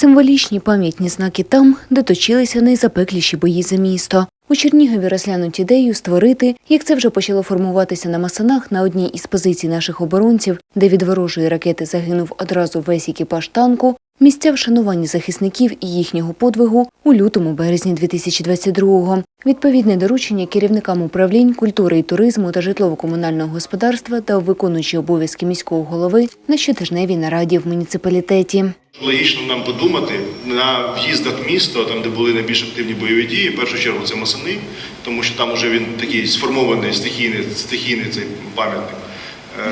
Символічні пам'ятні знаки там, де точилися найзапекліші бої за місто. У Чернігові розглянуть ідею створити, як це вже почало формуватися на Масанах на одній із позицій наших оборонців, де від ворожої ракети загинув одразу весь екіпаж танку, місця вшанування захисників і їхнього подвигу у лютому березні 2022-го. Відповідне доручення керівникам управлінь культури і туризму та житлово-комунального господарства дав виконуючий обов'язки міського голови на щотижневій нараді в муніципалітеті. Логічно нам подумати на в'їздах в місто, там де були найбільш активні бойові дії. В першу чергу це Масани, тому що там вже він такий сформований стихійний, стихійний цей пам'ятник.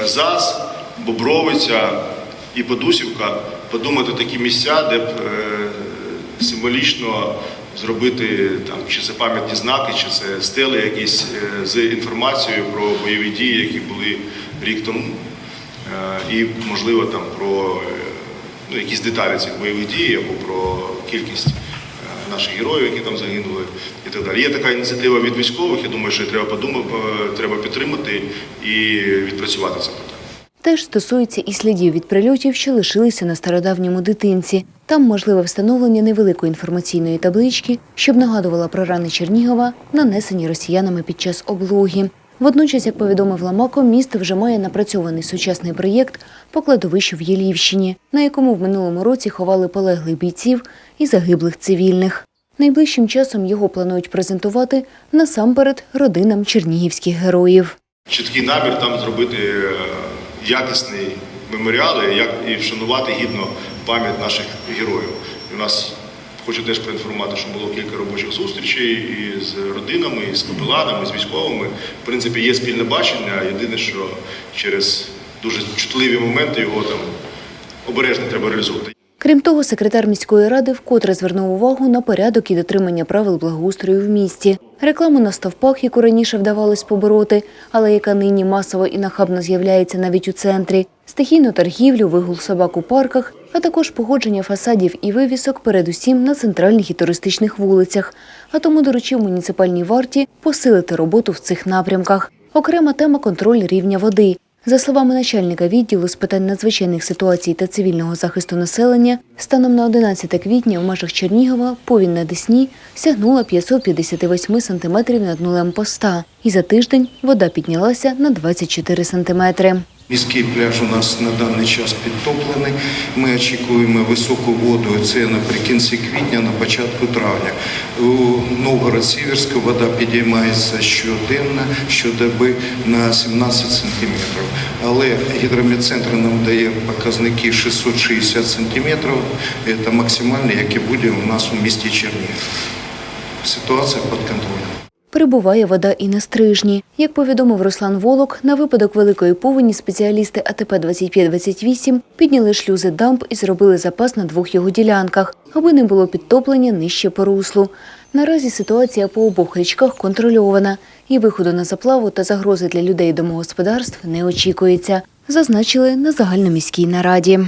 Е, ЗАЗ, Бобровиця і Подусівка. Подумати такі місця, де б е, символічно зробити там чи це пам'ятні знаки, чи це стели якісь е, з інформацією про бойові дії, які були рік тому. Е, І можливо там про е, ну, якісь деталі цих бойових дій або про кількість наших героїв, які там загинули, і так далі. Є така ініціатива від військових. Я думаю, що треба подумати, треба підтримати і відпрацювати це питання. Теж стосується і слідів від прильотів, що лишилися на стародавньому дитинці. Там можливе встановлення невеликої інформаційної таблички, щоб нагадувала про рани Чернігова, нанесені росіянами під час облоги. Водночас, як повідомив Ламако, місто вже має напрацьований сучасний проєкт по кладовищу в Єлівщині, на якому в минулому році ховали полеглих бійців і загиблих цивільних. Найближчим часом його планують презентувати насамперед родинам чернігівських героїв. Чіткий намір там зробити е, якісний меморіал і вшанувати гідно пам'ять наших героїв. І у нас хочу теж проінформувати, що було кілька робочих зустрічей і з родинами, і з капеланами, і з військовими. В принципі, є спільне бачення. Єдине, що через дуже чутливі моменти його там обережно треба реалізовувати. Крім того, секретар міської ради вкотре звернув увагу на порядок і дотримання правил благоустрою в місті. Рекламу на стовпах, яку раніше вдавалось побороти, але яка нині масово і нахабно з'являється навіть у центрі, стихійну торгівлю, вигул собак у парках, а також погодження фасадів і вивісок передусім на центральних і туристичних вулицях. А тому доручив муніципальній варті посилити роботу в цих напрямках. Окрема тема контроль рівня води. За словами начальника відділу з питань надзвичайних ситуацій та цивільного захисту населення, станом на 11 квітня в межах Чернігова повінь на Десні сягнула 558 сантиметрів над нулем поста, і за тиждень вода піднялася на 24 сантиметри. Міський пляж у нас на даний час підтоплений. Ми очікуємо високу воду. Це наприкінці квітня, на початку травня. У Новгород-Сіверську вода підіймається щоденно, щодоби на 17 сантиметрів. Але гідрометцентр нам дає показники 660 сантиметрів. Це максимальне, яке буде у нас у місті Чернігів. Ситуація під контролем. Прибуває вода і на стрижні. Як повідомив Руслан Волок, на випадок великої повені спеціалісти АТП 2528 підняли шлюзи дамб і зробили запас на двох його ділянках, аби не було підтоплення нижче по руслу. Наразі ситуація по обох річках контрольована, і виходу на заплаву та загрози для людей домогосподарств не очікується, зазначили на загальноміській нараді.